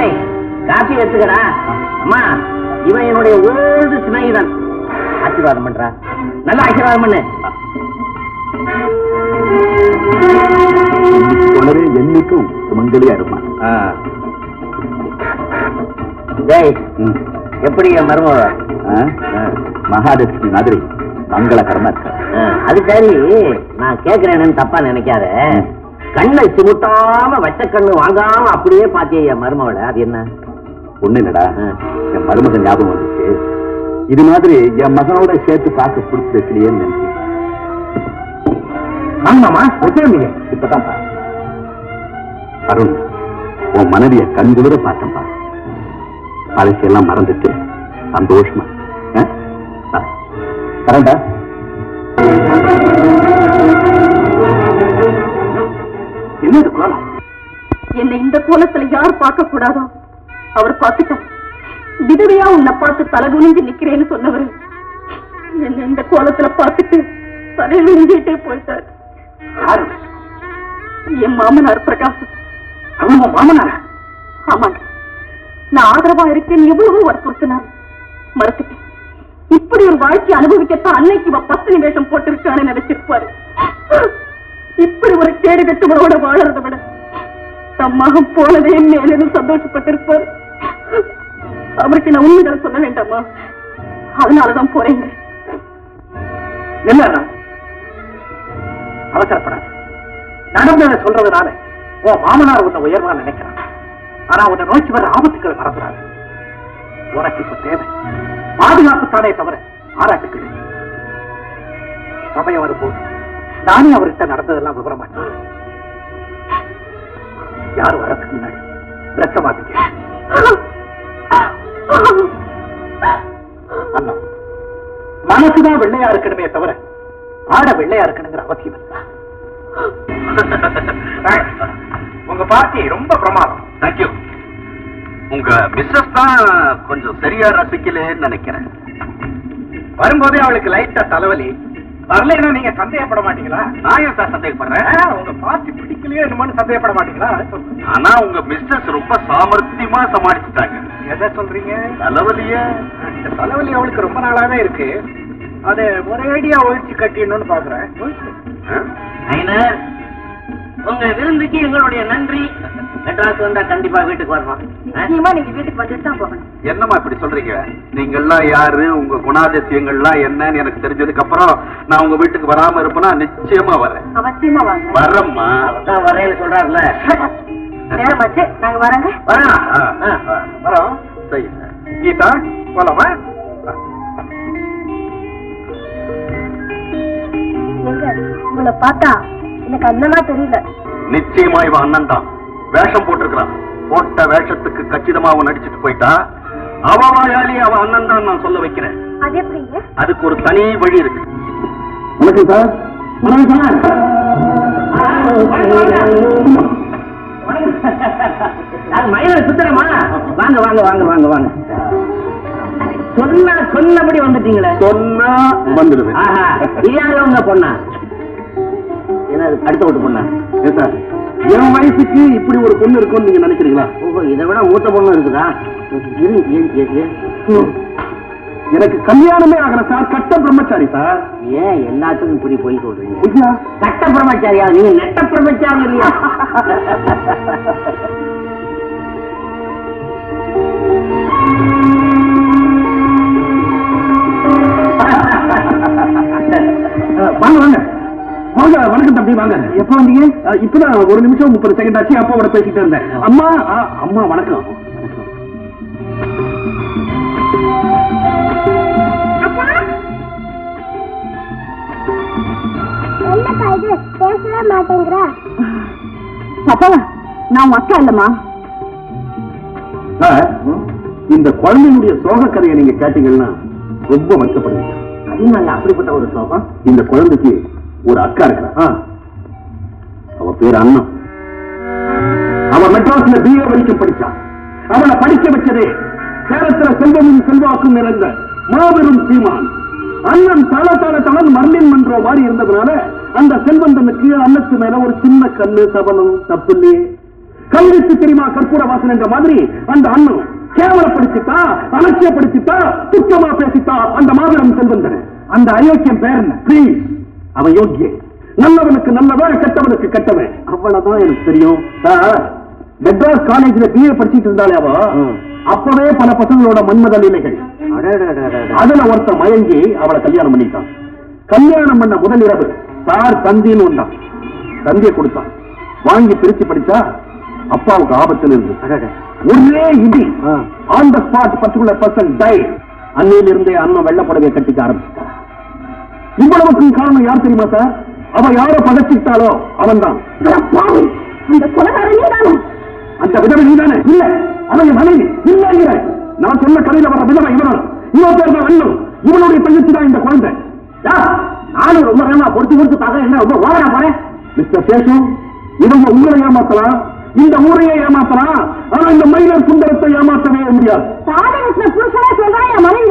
ஏய் காப்பி எடுத்துக்கடா. அம்மா இவன் என்னுடைய ஓல்டு சிநேகிதன். ஆசீர்வாதம் பண்றா. நல்லா ஆசீர்வாதம் பண்ணு. போலவே என்னைக்கும் சுமங்கலியா இருப்பான். டேய் எப்படி என் மருமக? மகாலட்சுமி மாதிரி. மங்களகரமா இருக்க அது சரி நான் கேக்குறேன்னு தப்பா நினைக்காத. கண்ணை சுமுட்டாம வச்ச கண்ணு வாங்காம அப்படியே பாத்தியே என் மருமவளை அது என்ன? ஒண்ணு இல்லடா. என் மருமகன் ஞாபகம் வந்துச்சு இது மாதிரி என் மகனோட சேர்த்து பார்க்க பிடிச்சி வைக்கலையேன்னு நினைச்சேன். ஆமாமா ஒத்துழைங்க இப்பதான். அருண் உன் மனைவிய கண்குளிர பார்த்தேன் பாரு பழசையெல்லாம் மறந்துட்டு சந்தோஷமா. வரேன்டா என்னது கோலம்? என்னை இந்த கோலத்துல யார் பார்க்க கூடாதோ? அவர் பார்த்துட்டார். விதவையா உன்னை பார்த்து தலகுனிஞ்சு நிக்கிறேன்னு சொன்னவர். என்னை இந்த கோலத்துல பார்த்துட்டு தலையிலிருந்துட்டே போயிட்டார். யாரு? என் மாமனார் பிரகாசம் அவங்க மாமனாரா? ஆமாங்க. நான் ஆதரவா இருக்கேன்னு எவ்வளவோ வற்புறுத்தினார். மறுத்துட்டேன் இப்படி ஒரு வாழ்க்கை அனுபவிக்கத்தான் அன்னைக்கு இவ பத்து நிமிஷம் போட்டிருக்கான்னு நினைச்சிருப்பாரு. இப்படி ஒரு கேடு கட்டுவனோட வாழறத விட தம் மகன் போனதே மேலும் சந்தோஷப்பட்டிருப்பாரு. அவருக்கு நான் உண்மைகளை சொல்ல வேண்டாமா? அதனாலதான் போறேங்க என்ன அவசரப்படாது. நடந்ததை சொல்றதுனால உன் மாமனார் உன்னை உயர்வா நினைக்கிறான். ஆனா உன்னை நோக்கி வர ஆபத்துக்கள் மறந்துடாது உனக்கு இப்ப தேவை. பாதுகாப்பு தானே தவிர ஆராட்டுக்கள் இல்லை. சமயம் வரும்போது நானே அவர்கிட்ட நடந்ததெல்லாம் விவரமா. யார் வரதுக்கு முன்னாடி மாத்திக்க அண்ணா மனசுதான் வெள்ளையா இருக்கணுமே தவிர ஆட வெள்ளையா இருக்கணுங்கிற அவசியம் இல்லை உங்க பார்ட்டி ரொம்ப பிரமாதம் தேங்க்யூ உங்க மிஸ்ஸஸ் தான் கொஞ்சம் சரியா ரசிக்கலன்னு நினைக்கிறேன். வரும்போதே அவளுக்கு லைட்டா தலைவலி. வரலைன்னா நீங்க சந்தேகப்பட மாட்டீங்களா? நான் ஏன் சார் சந்தேகப்படுறேன்? உங்க பார்ட்டி பிடிக்கலையோ என்னமோன்னு சந்தேகப்பட மாட்டீங்களா. ஆனா உங்க மிஸ்ஸஸ் ரொம்ப சாமர்த்தியமா சமாளிச்சுட்டாங்க. எதை சொல்றீங்க? தலைவலிய. தலைவலி அவளுக்கு ரொம்ப நாளாவே இருக்கு. அது ஒரேடியா ஒழிச்சு கட்டிடணும்னு பாக்குறேன். உங்க விருந்துக்கு எங்களுடைய நன்றி. மெட்ராஸ் வந்தா கண்டிப்பா வீட்டுக்கு வரணும். நிச்சயமா நீங்க வீட்டுக்கு வந்துட்டு தான் போகணும். என்னம்மா இப்படி சொல்றீங்க? நீங்கெல்லாம் யாரு? உங்க குணாதிசயங்கள்லாம் என்னன்னு எனக்கு தெரிஞ்சதுக்கு அப்புறம் நான் உங்க வீட்டுக்கு வராம இருப்பேனா? நிச்சயமா வரேன். அவசியமா வாங்க. வரேம்மா. அதான் வரேன்னு சொல்றாருல நாங்க வரங்க. வரோம். வரோம். சரி கீதா போலாமா? உங்களை பார்த்தா எனக்கு அண்ணனா தெரியல. நிச்சயமா இவன் அண்ணன் தான். வேஷம் போட்டிருக்கிறான். போட்ட வேஷத்துக்கு கச்சிதமா அவன் நடிச்சிட்டு போயிட்டா. அவ வாயாலே அவன் அண்ணன் தான் நான் சொல்ல வைக்கிறேன். அது எப்படிங்க? அதுக்கு ஒரு தனி வழி இருக்கு. வணக்கம் சார். வணக்கம் அது மயில சுத்தரமா வாங்க வாங்க வாங்க வாங்க வாங்க. சொன்ன சொன்னபடி வந்துட்டீங்களே. சொன்னா வந்துடுவேன். ஆஹா இது யாரு உங்க பொண்ணா? அடுத்த வீட்டு பொண்ணா சார்? என் வயசுக்கு இப்படி ஒரு பொண்ணு இருக்கும்னு நீங்க நினைக்கிறீங்களா? ஓஹோ இதை விட மூத்த பொண்ணு இருக்குதா? இரு, இரு, இரு, இரு. எனக்கு கல்யாணமே ஆகல சார். கட்ட பிரம்மச்சாரி சார். ஏன் எல்லாத்துக்கும் இப்படி போய் சொல்றீங்க? கட்ட பிரம்மச்சாரியா? நீங்க நெட்ட பிரம்மச்சாரி இல்லையா? வாங்க வாங்க. வாங்க வணக்கம் தம்பி வாங்க. எப்ப வந்தீங்க? இப்பதான் ஒரு நிமிஷம் முப்பது செகண்ட் ஆச்சு அப்பாவோட பேசிட்டு இருந்தேன். அம்மா ஆ, அம்மா வணக்கம். பேசவே மாட்டேங்கிற. அப்பா நான் அக்கா இல்லம்மா. இந்த குழந்தையுடைய சோக கதையை நீங்க கேட்டீங்கன்னா ரொம்ப வருத்தப்படுவீங்க. அதனால அப்படிப்பட்ட ஒரு சோகம்? இந்த குழந்தைக்கு ஒரு அக்கா இருக்கிறா அவ பேர் அண்ணா. அவ மெட்ராஸ்ல பிஏ வரைக்கும் படிச்சான் அவளை படிக்க வச்சதே சேலத்துல செல்வமும் செல்வாக்கும் நிறைந்த மாபெரும் சீமான். அண்ணன் தள தள தளன் மர்லின் மன்றோ மாதிரி இருந்ததுனால அந்த செல்வந்தனுக்கு அன்னத்து மேல ஒரு சின்ன கண்ணு சபலம் தப்பு இல்லையே கல்விக்கு தெரியுமா கற்பூர வாசன் என்ற மாதிரி அந்த அண்ணன் கேவலப்படுத்தித்தா அலட்சியப்படுத்தித்தா துக்கமா பேசித்தா அந்த மாபெரும் செல்வந்தன் அந்த அயோக்கியம் பேர் என்ன? ப்ளீஸ் அவன் யோக்கிய நல்லவனுக்கு நல்லவன் கெட்டவனுக்கு கெட்டவன். அவ்வளவுதான் எனக்கு தெரியும். மெட்ராஸ் காலேஜ்ல பிஏ படிச்சிட்டு இருந்தாலே அவ அப்பவே பல பசங்களோட மன்மத லீலைகள். அதுல ஒருத்தன் மயங்கி அவளை கல்யாணம் பண்ணிட்டான். கல்யாணம் பண்ண முதல் இரவு சார் தந்தின்னு வந்தான் தந்தியை கொடுத்தான். வாங்கி பிரிச்சு படிச்சா அப்பாவுக்கு ஆபத்தில் இருந்து ஒரே இடி. On the spot particular person die அன்னையில இருந்தே அண்ணன் வெள்ளப்படவே கட்டிக்க ஆரம்பிச்சிட்டார் இவ்வளவுக்கும் காரணம் யார் தெரியுமா சார்? அவ யார பதச்சிட்டாலோ அவன் தான் அந்த கொலகாரனே தானே அந்த விதவை நீதானே? இல்ல அவன் மனைவி. இல்லைங்கிற நான் சொன்ன கதையில வர விதவை இவன் இவன் பேர் தான் அண்ணன். இவனுடைய தங்கச்சி தான் இந்த குழந்தை. நானும் ரொம்ப நேரமா பொறுத்து பொறுத்து பார்க்க என்ன ரொம்ப ஓவரா போறேன்? மிஸ்டர் சேஷு இவங்க உங்களை ஏமாத்தலாம். இந்த ஊரையே ஏமாத்தலாம் ஆனா இந்த மயிலர் சுந்தரத்தை ஏமாத்தவே முடியாது. சாதகத்துல புருஷனே என் மனைவி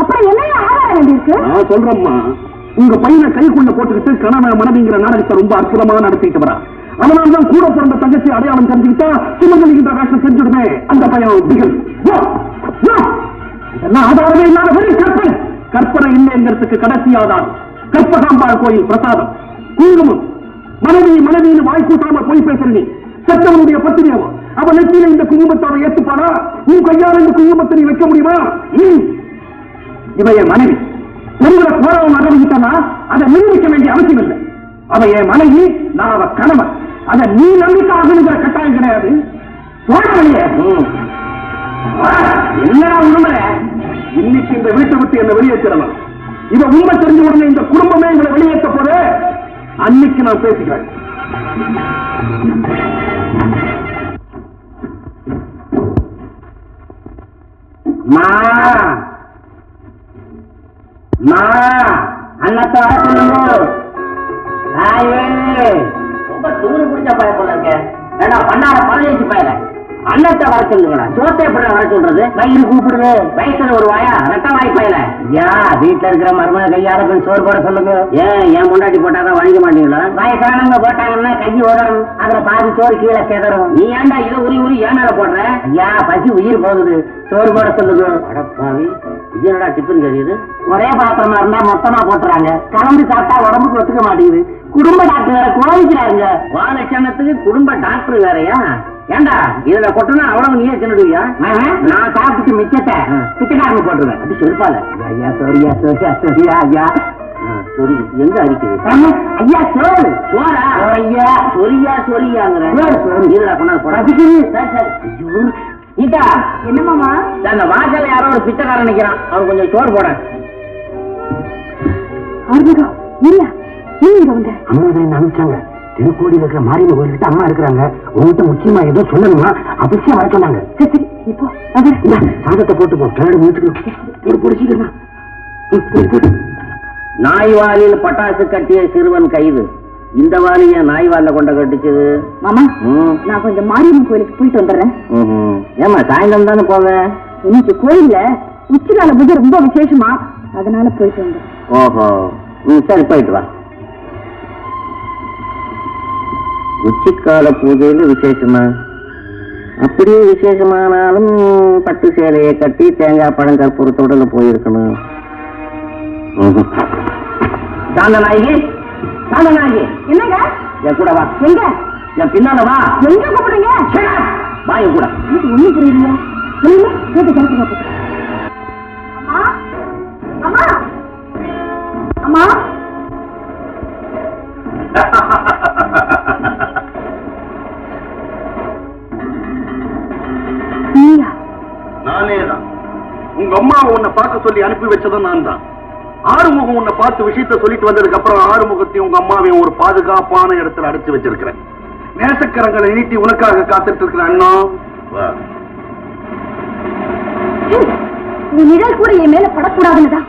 அப்புறம் என்னைய ஆதாரம் நான் சொல்றேம்மா உங்க பையனை கைக்குள்ள போட்டுக்கிட்டு கணவன் மனைவிங்கிற நாடகத்தை ரொம்ப அற்புதமா நடத்திட்டு வரா அதனால்தான் கூட பிறந்த தங்கச்சி அடையாளம் தெரிஞ்சுக்கிட்டா சுமங்கலிகின்ற வேஷம் செஞ்சுடுமே அந்த பையன் பிகில். இதெல்லாம் ஆதாரமே இல்லாத வெறும் கற்பனை. கற்பனை இல்லைங்கிறதுக்கு கடைசி ஆதாரம். கற்பகாம்பாள் கோயில் பிரசாதம். குங்குமம். மனைவி மனைவின்னு வாய் கூட்டாம போய் பேசுற நீ செத்தவனுடைய பத்திரி அவன் அவன் நெத்தியில இந்த குங்குமத்தை அவன் ஏத்துப்பானா? உன் கையால இந்த குங்குமத்தை நீ வைக்க முடியுமா? ம். இவ என் மனைவி. ஒருவரை கோரவன் அனுபவித்தானா அதை நிரூபிக்க வேண்டிய அவசியம் இல்லை. அவ என் மனைவி நான் அவ கணவன். அதை நீ நம்பிக்கை ஆகணுங்கிற கட்டாயம் கிடையாது. போராளியே என்னடா உண்மை? இன்னைக்கு இந்த வீட்டை விட்டு என்ன வெளியேற்றலாம் இவ உண்மை தெரிஞ்ச உடனே இந்த குடும்பமே இவளை வெளியேற்ற போது அன்னைக்கு நான் பேசிக்கிறேன். மா அண்ணத்தை வர தாயே ரொம்ப தூரு பிடிச்ச பய போல இருக்க. ஏடா பண்ணாட பழனிச்சு பயல அண்ணத்தை வர சொல்லுங்கடா. சோத்தை எப்படி வர சொல்றது? வயிறு கூப்பிடுது. வயசுல ஒரு வாயா? ரெட்ட வாய் பயல. யா வீட்டுல இருக்கிற மருமக கையால போய் சோறு போட சொல்லுங்க. ஏன் ஏன் முன்னாடி போட்டாதான் வாங்கிக்க மாட்டீங்களா? வயசானவங்க போட்டாங்கன்னா கை ஓடணும் அதுல பாதி சோறு கீழே சேதரும். நீ ஏன்டா இதை உரி உரி ஏன் மேல போடுற? ஐயா பசி உயிர் போகுது. சோறு போட சொல்லுங்க. அடப்பாவி என்னடா டிஃபன் தெரியுது ஒரே பாத்திரமா இருந்தா மொத்தமா போட்டுறாங்க. கலந்து சாப்பிட்டா உடம்புக்கு ஒத்துக்க மாட்டேங்குது. குடும்ப டாக்டர் வேற கோவிக்கிறாருங்க. வா லட்சணத்துக்கு குடும்ப டாக்டர் வேறயா? ஏண்டா? இதுல கொட்டினா அவ்வளவு நீயே தின்னுடுவியா? நான் சாப்பிட்டுட்டு மிச்சத்தை பிச்சைக்காரங்க போட்டுருவேன். அது செருப்பால. ஐயா சோரியா சோரியா சோரியா ஐயா சொரி எங்க அரிக்குது ஐயா சோறு. சோரா ஐயா. சொரியா சொரியாங்கிற இதுல கொண்டாந்து போட. சரி சரி. ஐயோ. கீதா. என்ன மாமா அந்த வாசல்ல யாரோ ஒரு பிச்சைக்காரன் நிக்கிறான். அவன் கொஞ்சம் சோறு போட. ஆர்வகா இல்ல. நீ இங்க வந்த. அம்மா அனுப்பிச்சாங்க திருக்கோடியில் இருக்கிற மாரியம்மன் கோயில்கிட்ட அம்மா இருக்கிறாங்க. உங்ககிட்ட முக்கியமா ஏதோ சொல்லணுமா? அவசியம் வர சொன்னாங்க. சரி இப்போ சாதத்தை போட்டு போ. கிளடு முடிச்சுக்கணும் போடு போடு சீக்கிரமா. ம், போடு, போடு. நாய் வாலில் பட்டாசு கட்டிய சிறுவன் கைது. இந்த வாலி ஏன் நாய் வாலில் கொண்ட கட்டிச்சது? மாமா நான் கொஞ்சம் மாரியம்மன் கோயிலுக்கு போயிட்டு வந்துடுறேன். ஏம்மா சாயந்தரம் தானே போவேன் இன்னைக்கு கோயில்ல உச்சிகால பூஜை ரொம்ப விசேஷமா. அதனால போயிட்டு வந்தேன் ஓஹோ. ம் சரி போயிட்டு வா. உச்சிக்கால பூஜையில விசேஷமா? அப்படியே விசேஷமானாலும் பட்டு சேலையை கட்டி தேங்காய் பழம் கற்பூரத்தோட போயிருக்கணும். சாந்தநாயகி சாந்தநாயகி. என்னங்க? என் கூட வா. எங்க? என் பின்னால வா. எங்க கூப்பிடுறீங்க? வா என் கூட. புரியலையா. சொல்லுங்க கேட்டு கேட்டு. பார்க்க சொல்லி அனுப்பி வச்சதும் நான் தான். ஆறுமுகம் உன்னை பார்த்து விஷயத்த சொல்லிட்டு வந்ததுக்கு அப்புறம் ஆறுமுகத்தையும் உங்க அம்மாவையும் ஒரு பாதுகாப்பான இடத்துல அடைச்சு வச்சிருக்கிறேன். நேசக்கரங்களை நீட்டி உனக்காக காத்துட்டு இருக்கிற அண்ணா. உன் நிழல் கூட என் மேல படக்கூடாதுன்னுதான்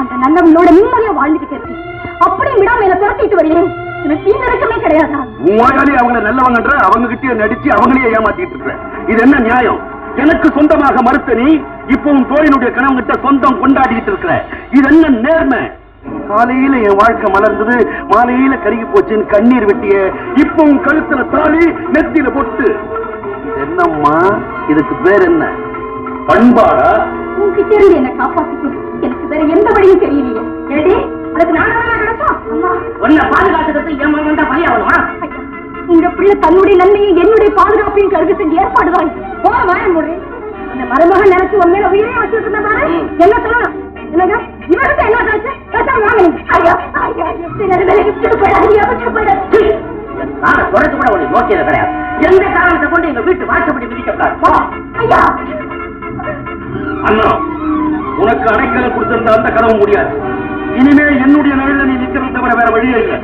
அந்த நல்லவங்களோட நிம்மதியா வாழ்ந்துட்டு இருக்கு அப்படியே விடாம என்ன துரத்திட்டு வரீங்க எனக்கு தீவிரக்கமே கிடையாதா? உன் வாயாலே அவங்கள நல்லவங்கன்ற அவங்க கிட்டயே நடிச்சு அவங்களையே ஏமாத்திட்டு இருக்கிற. இது என்ன நியாயம்? எனக்கு சொந்தமாக மறுத்த நீ இப்போ உன் தோழினுடைய கணவன்கிட்ட சொந்தம் கொண்டாடிட்டு இருக்கிற. இது என்ன நேர்மை? காலையில என் வாழ்க்கை மலர்ந்தது மாலையில கருகி போச்சுன்னு கண்ணீர் வெட்டிய இப்போ உன் கழுத்துல தாலி நெத்தியில பொட்டு. என்னம்மா இதுக்கு பேர் என்ன? பண்பாடா? உன்கிட்ட இருந்து என்ன காப்பாத்திக்க எனக்கு வேற எந்த வழியும் தெரியலையே. அதுக்கு நானே கிடைச்சோம் உன்னை பாதுகாத்துக்கிறது என் மகன் தான் பலியாகணுமா? உங்க பிள்ளை தன்னுடைய நன்மையும் என்னுடைய பாதுகாப்பையும் கருதி செஞ்சு ஏற்பாடு வாங்கி போற வாய முடி அந்த மருமகன் நினைச்சு உன் மேல உயிரே வச்சுட்டு இருந்த பாரு என்ன சொல்லணும் என்னங்க? இவருக்கு என்ன கிடைச்சு பேசாம வாங்க. ஐயா ஐயா கூட உனக்கு யோக்கியதை கிடையாது. எந்த காரணத்தை கொண்டு எங்க வீட்டு வாசப்படி விதிக்கப்படாது போ. ஐயா. அண்ணா உனக்கு அடைக்கலம் கொடுத்திருந்த அந்த கதவு முடியாது. இனிமே என்னுடைய நிழல நீ நிக்கிறது தவிர வேற வழியே இல்லை.